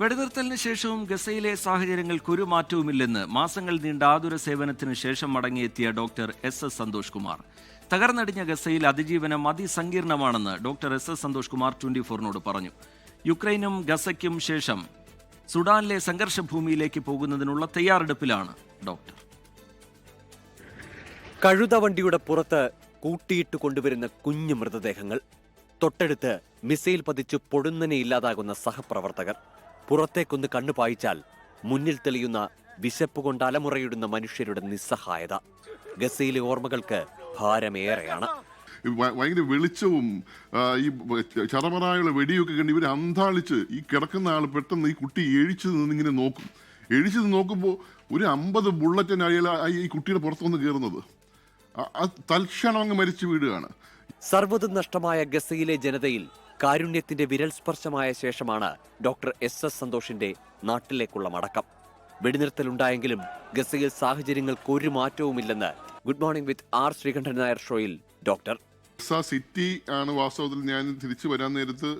വെടിനിർത്തലിന് ശേഷവും ഗസയിലെ സാഹചര്യങ്ങൾക്ക് ഒരു മാറ്റവുമില്ലെന്ന് മാസങ്ങൾ നീണ്ട ആതുര സേവനത്തിന് ശേഷം മടങ്ങിയെത്തിയ doctor S S Santhosh Kumar. തകർന്നടിഞ്ഞ ഗസയിൽ അതിജീവനം അതിസങ്കീർണമാണെന്ന് doctor S S Santhosh Kumar twenty ഫോറിനോട് പറഞ്ഞു. യുക്രൈനും ഗസയ്ക്കും ശേഷം സുഡാനിലെ സംഘർഷഭൂമിയിലേക്ക് പോകുന്നതിനുള്ള തയ്യാറെടുപ്പിലാണ് ഡോക്ടർ. കഴുതവണ്ടിയുടെ പുറത്ത് കൂട്ടിയിട്ട് കൊണ്ടുവരുന്ന കുഞ്ഞു മൃതദേഹങ്ങൾ തൊട്ടടുത്ത് മിസൈൽ പതിച്ചു പൊടുന്നനെ ഇല്ലാതാകുന്ന സഹപ്രവർത്തകർ പുറത്തേക്കൊന്ന് കണ്ണു പായിച്ചാൽ മുന്നിൽ തെളിയുന്ന വിശപ്പ് കൊണ്ട് അലമുറയിടുന്ന മനുഷ്യരുടെ നിസ്സഹായത. ഗസയിലെ ഓർമ്മകൾക്ക് ഭാരമേറെയാണ്. ഭയങ്കര വെളിച്ചവും ഈ ചറമറായുള്ള വെടിയൊക്കെ കണ്ട് ഇവർ അന്താളിച്ച് ഈ കിടക്കുന്ന ആൾ പെട്ടെന്ന് ഈ കുട്ടി എഴിച്ചു നിന്നിങ്ങനെ നോക്കും. എഴിച്ചു നിന്ന് നോക്കുമ്പോൾ ഒരു അമ്പത് ബുള്ളറ്റിന് അയാൾ ഈ കുട്ടിയുടെ പുറത്തു വന്ന് കയറുന്നത് തൽക്ഷണം അങ്ങ് മരിച്ചു വീടുകയാണ് സർവതും നഷ്ടമായ ഗസയിലെ ജനതയിൽ കാരുണ്യത്തിന്റെ വിരൽ സ്പർശമായ ശേഷമാണ് ഡോക്ടർ എസ് എസ് സന്തോഷിന്റെ നാട്ടിലേക്കുള്ള മടക്കം. വെടിനിർത്തലുണ്ടായെങ്കിലും ഗസയിൽ സാഹചര്യങ്ങൾക്ക് ഒരു മാറ്റവുമില്ലെന്ന് good morning with R Sreekandan Nair ഷോയിൽ ഡോക്ടർ. സിറ്റി ആണ് വാസ്തവത്തിൽ ഞാൻ തിരിച്ചു വരാൻ നേരത്ത്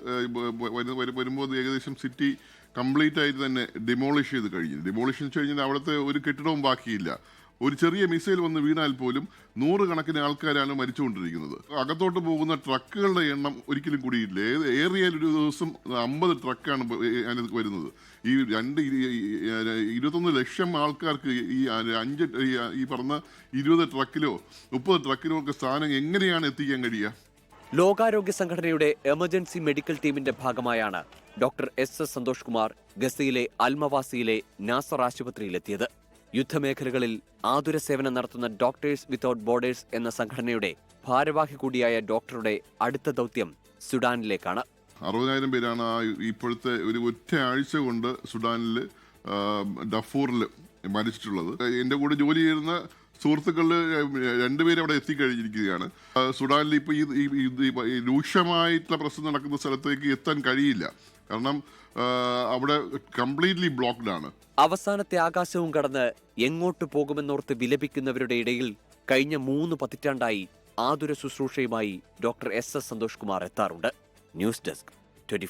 വരുമ്പോൾ ഏകദേശം സിറ്റി കംപ്ലീറ്റ് ആയിട്ട് തന്നെ ഡിമോളിഷ് ചെയ്ത് കഴിഞ്ഞു. ഡിമോളിഷ് കഴിഞ്ഞാൽ അവിടുത്തെ ഒരു കെട്ടിടവും ബാക്കിയില്ല. ഒരു ചെറിയ മിസൈൽ വന്ന് വീണാൽ പോലും നൂറുകണക്കിന് ആൾക്കാരാണ് മരിച്ചുകൊണ്ടിരിക്കുന്നത്. അകത്തോട്ട് പോകുന്ന ട്രക്കുകളുടെ എണ്ണം ഒരിക്കലും കൂടിയില്ല ഏത് ഒരു ദിവസം അമ്പത് ട്രക്കാണ് അതിനകത്ത് വരുന്നത്. ഈ രണ്ട് ഇരുപത്തൊന്ന് ലക്ഷം ആൾക്കാർക്ക് ഈ അഞ്ച് ഈ പറഞ്ഞ ഇരുപത് ട്രക്കിലോ മുപ്പത് ട്രക്കിലോ ഒക്കെ സാധനം എങ്ങനെയാണ് എത്തിക്കാൻ കഴിയുക? ലോകാരോഗ്യ സംഘടനയുടെ എമർജൻസി മെഡിക്കൽ ടീമിന്റെ ഭാഗമായാണ് doctor S S Santhosh Kumar ഗസയിലെ അൽമവാസിയിലെ നാസർ ആശുപത്രിയിലെത്തിയത്. യുദ്ധമേഖലകളിൽ ആതുര സേവനം നടത്തുന്ന ഡോക്ടേഴ്സ് വിത്തൌട്ട് ബോർഡേഴ്സ് എന്ന സംഘടനയുടെ ഭാരവാഹി കൂടിയായ ഡോക്ടറുടെ അടുത്ത ദൗത്യം സുഡാനിലേക്കാണ്. അറുപതിനായിരം പേരാണ് ആ ഇപ്പോഴത്തെ ഒരു ആഴ്ച കൊണ്ട് സുഡാനിൽ ഡഫൂറിൽ മരിച്ചിട്ടുള്ളത്. എന്റെ കൂടെ ജോലി ചെയ്യുന്ന സുഹൃത്തുക്കളിൽ രണ്ടുപേരും അവിടെ എത്തിക്കഴിഞ്ഞിരിക്കുകയാണ്. സുഡാനിൽ ഇപ്പോൾ ഈ രൂക്ഷമായിട്ടുള്ള പ്രശ്നം നടക്കുന്ന സ്ഥലത്തേക്ക് എത്താൻ കഴിയില്ല. കാരണം അവിടെ കംപ്ലീറ്റ്ലി ബ്ലോക്ക്ഡ് ആണ്. അവസാനത്തെ ആകാശവും കടന്ന് എങ്ങോട്ട് പോകുമെന്നോർത്ത് വിലപിക്കുന്നവരുടെ ഇടയിൽ കഴിഞ്ഞ മൂന്ന് പതിറ്റാണ്ടായി ആതുര ശുശ്രൂഷയുമായി doctor S S Santhosh Kumar എത്താറുണ്ട്. News desk twenty